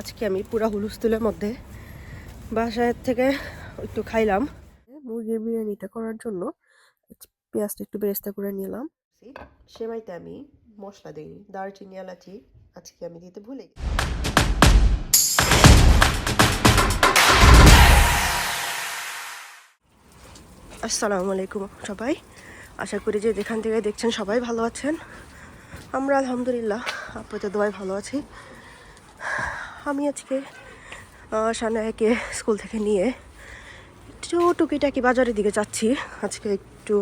আজকে আমি পুরা হুলুস্থুলের মধ্যে বাসায় থেকে একটু খাইলাম। মুরগির বিরিয়ানিটা করার জন্য পেঁয়াজটা একটু বেরেস্তা করে নিলাম। সেমাইতে আমি মশলা দিই, দারচিনি, এলাচি। আজকে আমি দিতে ভুলে গেছি। আসসালামু আলাইকুম সবাই। আশা করি যে যেখান থেকে দেখছেন সবাই ভালো আছেন। আমরা আলহামদুলিল্লাহ আপাতত দোয়াই ভালো আছি। আমি আজকে সানায়াকে স্কুল থেকে নিয়ে একটু টুকিটাকি বাজারের দিকে যাচ্ছি। আজকে একটু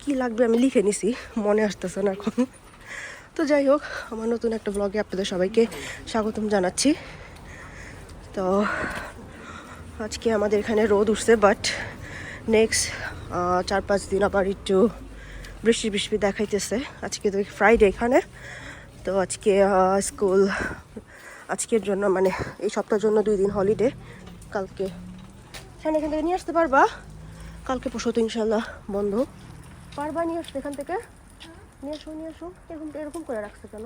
কি লাগবে আমি লিখে নিছি, মনে আসতেছে না এখন। তো যাই হোক, আমার নতুন একটা ব্লগে আপনাদের সবাইকে স্বাগতম জানাচ্ছি। তো আজকে আমাদের এখানে রোদ উঠছে বাট নেক্সট চার পাঁচ দিন আবার একটু বৃষ্টি বৃষ্টি দেখাইতেছে। আজকে তো ফ্রাইডে এখানে। তো আজকে স্কুল, আজকের জন্য মানে এই সপ্তাহের জন্য দুই দিন হলিডে কালকে হ্যাঁ এখান থেকে নিয়ে আসতে পারবা। কালকে পরশু তো ইনশাল্লাহ বন্ধ। পারবা নিয়ে আসতে এখান থেকে? নিয়ে আসো নিয়ে আসো। এরকম এরকম করে রাখছে কেন?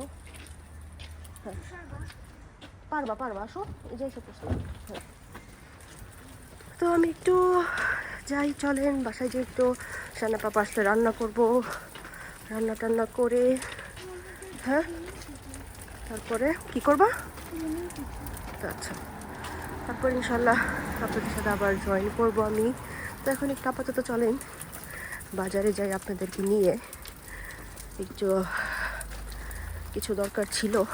হ্যাঁ। পারবা পারবা, আসো। এই যে এসে পড়ছে। হ্যাঁ। তো আমি একটু যাই, চলেন। বাসায় যে একটু সানা পাপা আসলে রান্না করব। রান্না টান্না করে হ্যাঁ? তারপরে কি করবা? আচ্ছা। তারপর ইনশাল্লাহ আপনাদের সাথে আবার জয়েন করব আমি। তো এখন একটু আপাতত চলেন। বাজারে যাই আপনাদেরকে নিয়ে। একটু কিছু দরকার ছিল।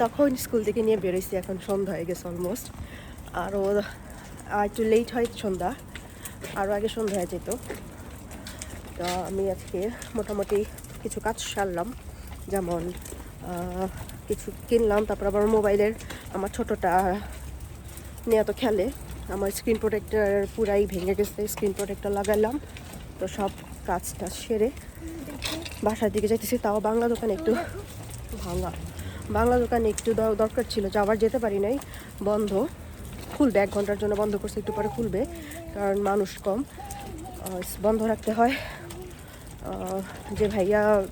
তখন স্কুল থেকে নিয়ে বেরোইছি, এখন সন্ধ্যা হয়ে গেছে অলমোস্ট আরও আর একটু লেট হয় সন্ধ্যা আরও আগে সন্ধ্যা হয়ে যেত। তো আমি আজকে মোটামুটি কিছু কাজ সারলাম, যেমন কিছু কিনলাম, তারপর আবার মোবাইলের, আমার ছোটোটা নিয়ে তো খেলে। আমার স্ক্রিন প্রোটেক্টার পুরাই ভেঙে গেছে স্ক্রিন প্রোটেক্টর লাগালাম। তো সব কাজটা সেরে বাসার দিকে যাইতেছি, তাও বাংলা দোকানে একটু ভাঙা। বাংলা দোকানে একটু দরকার ছিল যে আবার যেতে পারি নাই, বন্ধ। খুলবে, এক ঘণ্টার জন্য বন্ধ করছে, একটু পরে খুলবে, কারণ মানুষ কম। বন্ধ রাখতে হয়। যে ভাইয়া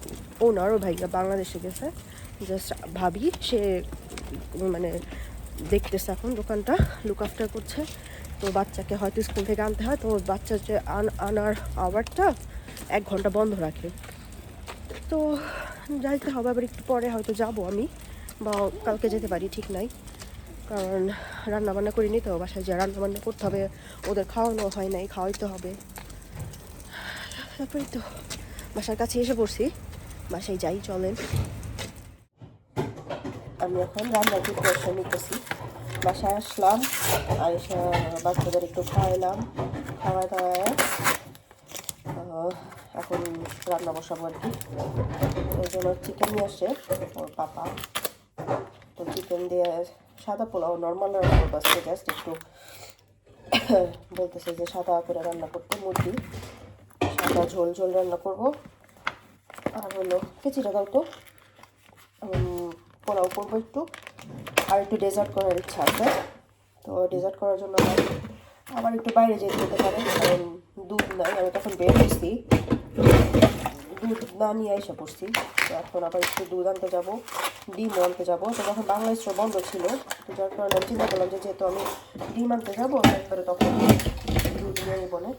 ওনার ও ভাইয়া বাংলাদেশে গেছে জাস্ট ভাবি, সে মানে দেখতেছে এখন দোকানটা লুক আফটার করছে। তো বাচ্চাকে হয়তো স্কুল থেকে আনতে হয়, তো বাচ্চার যে আন- আনার আওয়ারটা এক ঘণ্টা বন্ধ রাখে। তো যাইতে হবে, আবার একটু পরে হয়তো যাব আমি। বা কালকে যেতে পারি, ঠিক নাই। কারণ রান্নাবান্না করিনি তো, বাসায় যা রান্নাবান্না করতে হবে, ওদের খাওয়ানো হয় নাই, খাওয়াইতে হবে। তারপরে তো বাসার কাছে এসে পড়ছি, বাসায় যাই, চলেন। আমি এখন রান্নার প্রিপারেশন নিতেছি। বাসায় আসলাম, আর এসে বাচ্চাদের একটু খাওয়াইলাম। খাওয়া দাওয়ায় এখন রান্না বসাবো আর কি। ওই জন্য চিকেন নিয়ে আসে ওর পাপা। তো চিকেন দিয়ে সাদা পোলাও নর্মাল রান্না করব আজকে জাস্ট একটু বলতেছে যে সাদা করে রান্না করতে, মুরগি। সাদা ঝোল ঝোল রান্না করব। আর হলো, খিচুড়ি দাও তো। পোলাও করব একটু। আর একটু ডেজার্ট করার ইচ্ছা আছে। তো ডেজার্ট করার জন্য আমার আবার একটু বাইরে যেতে হতে পারে, কারণ দুধ নাই, আমি তখন বের হয়েছি। দুধ নিয়ে এসে পড়ছি। তো এখন আবার একটু দুধ আনতে যাব ডিম আনতে যাব। তো তখন বাংলাদেশ বন্ধ ছিল, তো যার কারণে আমি চিন্তা করলাম যেহেতু আমি ডিম আনতে যাব একবারে তখন দুধ নিয়ে নিবো না।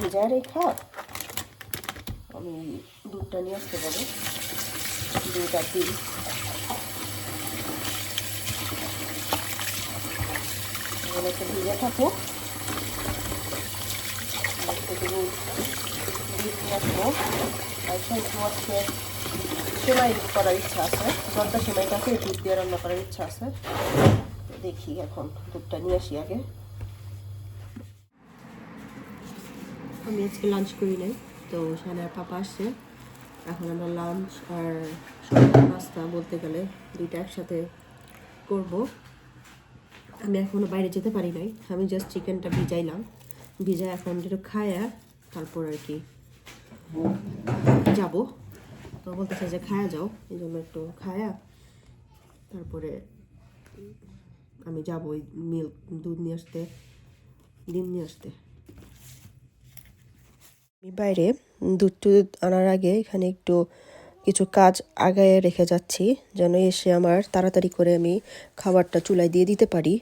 ভিজায় রেখা, আমি দুধটা নিয়ে আসতে পারব দুধ আর ডিম। একটু ভিজে থাকুক। সেমাই করার ইচ্ছা আছে দুধ দিয়ে রান্না করার ইচ্ছা আছে দেখি এখন দুধটা নিয়ে আসি আগে আমি আজকে লাঞ্চ করি নাই, তো সানার পাপা আসছে। এখন আমরা লাঞ্চ আর নাস্তা বলতে গেলে দুইটা একসাথে করব। আমি এখনও বাইরে যেতে পারি নাই, আমি জাস্ট চিকেনটা ভিজাইলাম। ভিজা এখন একটু খায়া তারপর আর কি যাব। তো বলতেছে যে খায়া যাও, এই জন্য একটু খায়া, তারপরে আমি যাব ওই মিল্ক, দুধ নিয়ে আসতে, ডিম নিয়ে আসতে। আমি বাইরে দুধ টুধ আনার আগে এখানে একটু কিছু কাজ আগায় রেখে যাচ্ছি, যেন এসে আমার তাড়াতাড়ি করে আমি খাবারটা চুলায় দিয়ে দিতে পারি।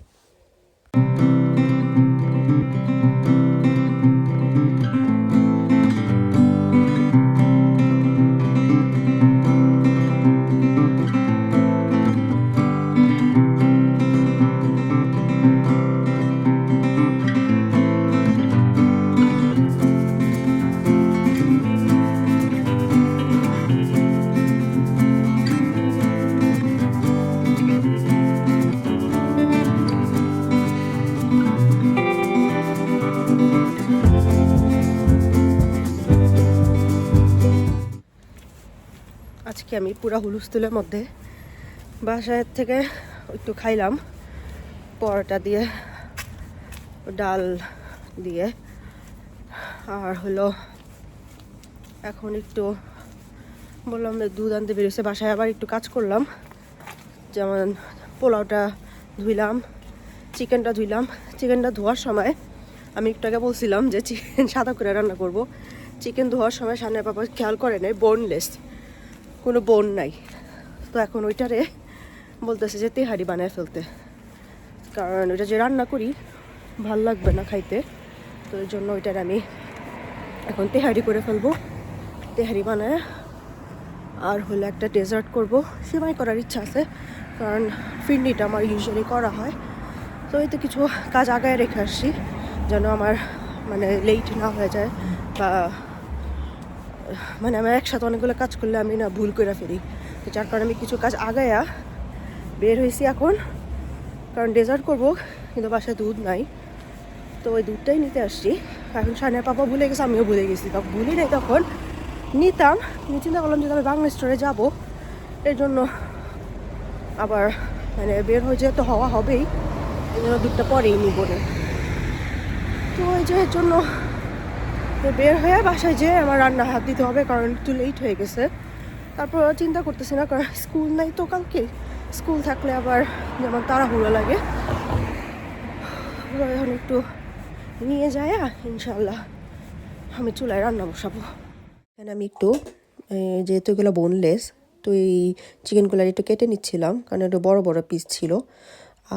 আমি পুরা হুলুস্থুলের মধ্যে বাসায় থেকে একটু খাইলাম, পরোটা দিয়ে, ডাল দিয়ে, আর হলো এখন একটু বললাম যে দুধ আনতে বেরিয়েছে বাসায় আবার একটু কাজ করলাম, যেমন পোলাওটা ধুইলাম, চিকেনটা ধুইলাম, চিকেনটা ধোয়ার সময় আমি একটু আগে বলছিলাম যে চিকেন সাদা করে রান্না করব, চিকেন ধোয়ার সময় সামনে বাবা খেয়াল করে নেই বোনলেস কোনো বোন নাই। তো এখন ওইটারে বলতেছে যে তেহারি বানায় ফেলতে। কারণ ওইটা যে রান্না করি, ভালো লাগবে না খাইতে। তো ওই জন্য ওইটার আমি এখন তেহারি করে ফেলব। তেহারি বানায় আর হলো একটা ডেজার্ট করব। সেমাই করার ইচ্ছা আছে, কারণ ফিরনিটা আমার ইউজুয়ালি করা হয়। তো এতে কিছু কাজ আগায় রেখে আসছি, যেন আমার মানে লেট না হয়ে যায় বা মানে আমার একসাথে অনেকগুলো কাজ করলে আমি না ভুল করে ফেলি। তো যার কারণে আমি কিছু কাজ আগায়া বের হয়েছি এখন। কারণ ডেজার্ট করব, কিন্তু বাসায় দুধ নাই। তো ওই দুধটাই নিতে আসছি। এখন সানের পাপা ভুলে গেছে, আমিও ভুলে গেছি। তখন ভুলি নাই তখন। নিতাম আমি চিন্তা করলাম যে আমি বাংলা স্টোরে যাব। এর জন্য আবার মানে বের হয়ে যেহেতু হওয়া হবেই এই জন্য দুধটা পরেই নিব। তো ওই যে এর জন্য তো বের হয়ে বাসায় যেয়ে আমার রান্না হাত দিতে হবে, কারণ একটু লেট হয়ে গেছে। তারপর চিন্তা করতেছি না, কারণ স্কুল নাই তো কালকে। স্কুল থাকলে আবার যেমন তাড়াহুড়ো লাগে। এখন একটু নিয়ে যায় ইনশাল্লাহ আমি চুলায় রান্না বসাবো। এখানে আমি একটু যেহেতু এগুলো বোনলেস তো এই চিকেনগুলো একটু কেটে নিচ্ছিলাম, কারণ একটু বড় বড় পিস ছিল।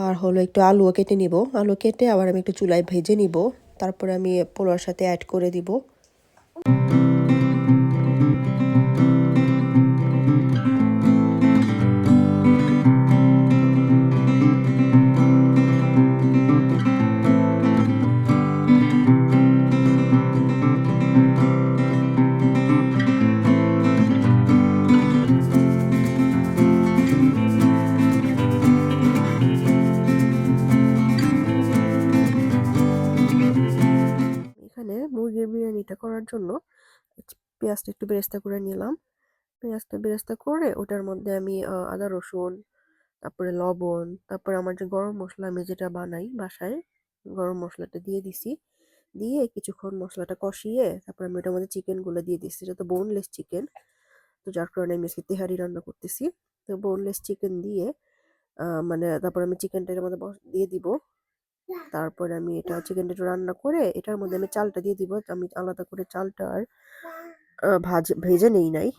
আর হলো একটু আলুও কেটে নিব। আলু কেটে আবার আমি একটু চুলায় ভেজে নিব। তারপরে আমি পোলার সাথে অ্যাড করে দিব। বেরেস্তা করে নিলাম। পেঁয়াজটা বেরেস্তা করে ওটার মধ্যে আমি আদা রসুন, তারপরে লবণ, তারপরে আমার যে গরম মশলা আমি যেটা বানাই বাসায়, গরম মশলাটা দিয়ে দিছি। দিয়ে কিছুক্ষণ মশলাটা কষিয়ে তারপর আমি ওটার মধ্যে চিকেনগুলো দিয়ে দিচ্ছি এটা তো বোনলেস চিকেন তো যার কারণে আমি আজকে তেহারি রান্না করতেছি। তো বোনলেস চিকেন দিয়ে মানে তারপর আমি চিকেনটা এর মধ্যে দিয়ে দিব। তারপরে আমি এটা চিকেনটা একটু রান্না করে এটার মধ্যে আমি চালটা দিয়ে দিব। আমি আলাদা করে চালটা আর ভাজ, ভেজে নেই নাই।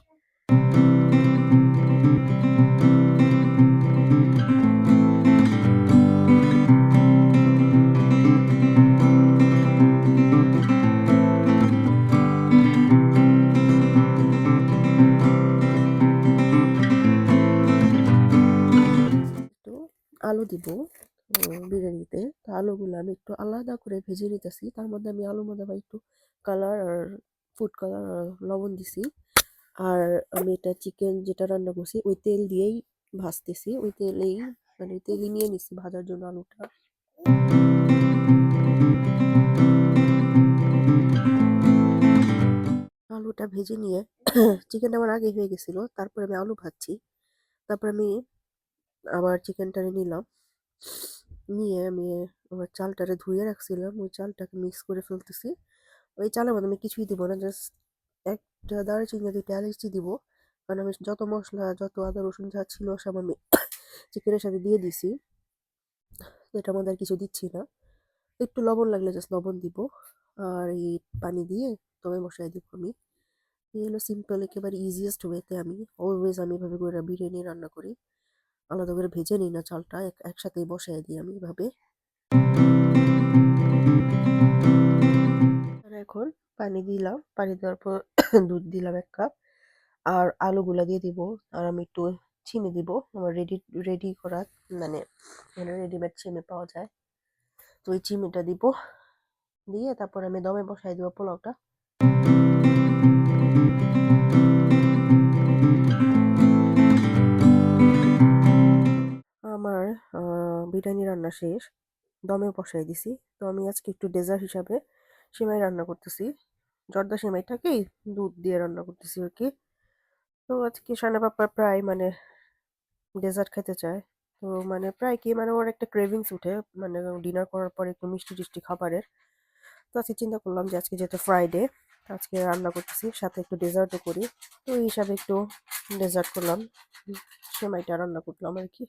আলু দিব বিরিয়ানিতে। তো আলুগুলো আমি একটু আলাদা করে ভেজে নিতেছি। তার মধ্যে আমি আলুর মধ্যে একটু কালার আর ফুড কালার লবণ দিছি। আর আমি এটা চিকেন যেটা রান্না করছি, ওই তেল দিয়েই ভাজতেছি। ওই তেলেই মানে তেলই নিয়ে নিছি ভাজার জন্য আলুটা। আলুটা ভেজে নিয়ে চিকেনটা আমার আগে হয়ে গেছিল, তারপরে আমি আলু ভাজছি। তারপর আমি আবার চিকেনটা নিলাম। নিয়ে আমি আবার চালটারে ধুয়ে রাখছিলাম। ওই চালটাকে মিক্স করে ফেলতেছি। ওই চালের মধ্যে আমি কিছুই দিব না জাস্ট একটা দারচিনি দুইটা এলাচি দিব। কারণ আমি যত মশলা, যত আদা, রসুন যা ছিল সব আমি চিকেনের সাথে দিয়ে দিছি। তো এটার মধ্যে আর কিছু দিচ্ছি না। একটু লবণ লাগলে জাস্ট লবণ দিব। আর এই পানি দিয়ে তবে মশলাই দিব আমি। এই হলো সিম্পল একেবারে ইজিয়েস্ট ওয়েতে আমি অলওয়েজ আমি এভাবে করে বিরিয়ানি রান্না করি। আলাদা করে ভেজে নিই না চালটা এক- একসাথেই বসাই দিই আমি এভাবে। এখন পানি দিলাম। পানি দেওয়ার পর দুধ দিলাম এক কাপ। আর আলুগুলা দিয়ে দিব। আর আমি একটু চিনি দিব। আমার রেডি রেডি করা মানে রেডিমেড চিনি পাওয়া যায়। তো ওই চিনিটা দিব। দিয়ে তারপর আমি দমে বসাই দিব পোলাওটা। আমার বিরিয়ানি রান্না শেষ। দমে বসাই দিছি। তো আমি আজকে একটু ডেজার্ট হিসাবে সেমাই রান্না করতেছি। জর্দা সেমাইটাকেই দুধ দিয়ে রান্না করতেছি আর কি। তো আজকে সানা পাপা প্রায় মানে ডেজার্ট খেতে চায়। তো মানে প্রায় কি মানে ওর একটা ক্রেভিংস উঠে মানে ডিনার করার পরে একটু মিষ্টি টিষ্টি খাবারের। তো আজকে চিন্তা করলাম যে আজকে যেহেতু ফ্রাইডে আজকে রান্না করতেছি, সাথে একটু ডেজার্টও করি। তো এই হিসাবে একটু ডেজার্ট করলাম, সেমাইটা রান্না করলাম আর কি।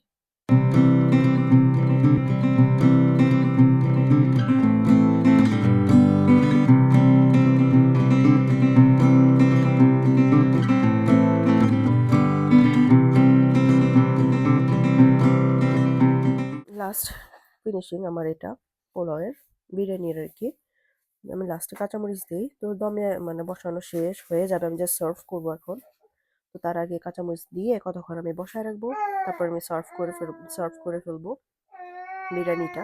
লাস্ট ফিনিশিং আমার এটা, পোলাওয়ের বিরিয়ানির আর কি। আমি লাস্টে কাঁচামরিচ দিই, তো দমে মানে বসানো শেষ হয়ে যাবে, আমি জাস্ট সার্ভ করব এখন। তো তার আগে কাঁচামরিচ দিয়ে কতক্ষণ আমি বসায় রাখব, তারপর আমি সার্ভ করে ফেল সার্ভ করে ফেলব বিরিয়ানিটা।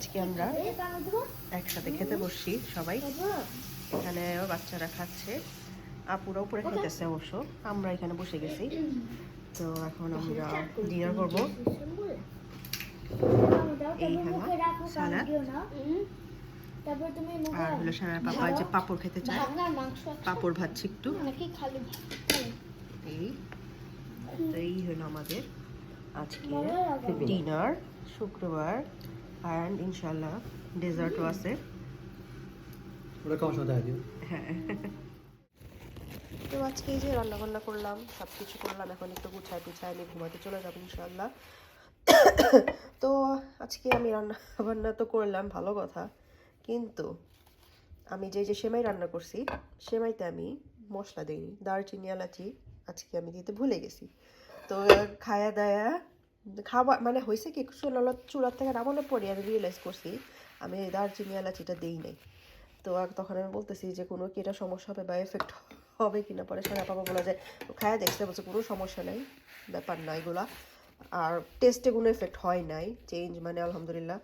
আজকে আমরা একসাথে খেতে বসছি সবাই। এখানে বাচ্চারা খাচ্ছে। আপুরা উপরে খেতেছে অবশ্য। আমরা এখানে বসে গেছি। তো এখন আমরা ডিনার করব। এই হলো সালাদ। আর হলো সারা পাপা যে পাপড় খেতে চায়। পাপড় ভাজছি একটু? এই এই হলো আমাদের আজকে ডিনার শুক্রবার। অ্যান্ড ইনশাল্লাহ ডেজার্টও আছে ওটা কম সময় দিও। হ্যাঁ। তো আজকে এই যে রান্না বান্না করলাম সব কিছু করলাম এখন একটু গুছায় গুছায় আমি ঘুমাতে চলে যাব ইনশাল্লাহ তো আজকে আমি রান্না বান্না তো করলাম ভালো কথা। কিন্তু আমি যে যে সেমাই রান্না করছি সেমাইতে আমি মশলা দিইনি। দারচিনি এলাচি আজকে আমি দিতে ভুলে গেছি। তো খায়া দায়া খাবার মানে হয়েছে কি চুলা চুলার থেকে নামানোর পরে আমি রিয়েলাইজ করছি, আমি দারচিনি, এলাচিটা দিই নাই। তো তখন আমি বলতেছি যে, কোনো কি এটা সমস্যা হবে বা এফেক্ট হবে কিনা? পরে সারা বাবা বলা যায় খায়া দেখতে বলছে, কোনো সমস্যা নেই, ব্যাপার না এগুলা। আর টেস্টে কোনো এফেক্ট হয় নাই চেঞ্জ মানে আলহামদুলিল্লাহ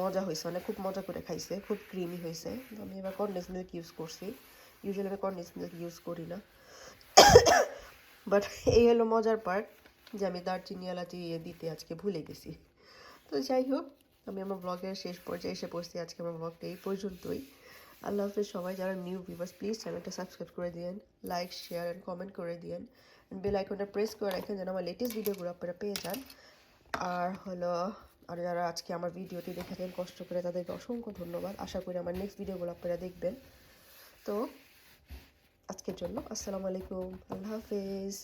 মজা হয়েছে মানে খুব মজা করে খাইছে, খুব ক্রিমি হয়েছে আমি এবার কর্নেস মিল্ক ইউজ করছি। ইউজুয়ালি আমি কর্নেস মিল্ক ইউজ করি না। বাট এই হলো মজার পার্ট যে আমি দারচিনি ইয়ে দিতে আজকে ভুলে গেছি। তো যাই হোক আমি আমার ব্লগের শেষ পর্যায়ে এসে পড়ছি আজকে আমার ব্লগটা এই পর্যন্তই। আল্লাহ হাফিজ, সবাই যারা নিউ ভিউয়ার্স প্লিজ চ্যানেলটা সাবস্ক্রাইব করে দিন লাইক শেয়ার অ্যান্ড কমেন্ট করে দিন বেল আইকনটা প্রেস করে রাখেন যেন আমার লেটেস্ট ভিডিওগুলো আপনারা পেয়ে যান। আর হলো, আর যারা আজকে আমার ভিডিওটি দেখেছেন, কষ্ট করে তাদেরকে অসংখ্য ধন্যবাদ। আশা করি আমার নেক্সট ভিডিওগুলো আপনারা দেখবেন। তো, আজকের জন্য আসসালামু আলাইকুম। আল্লাহ হাফিজ।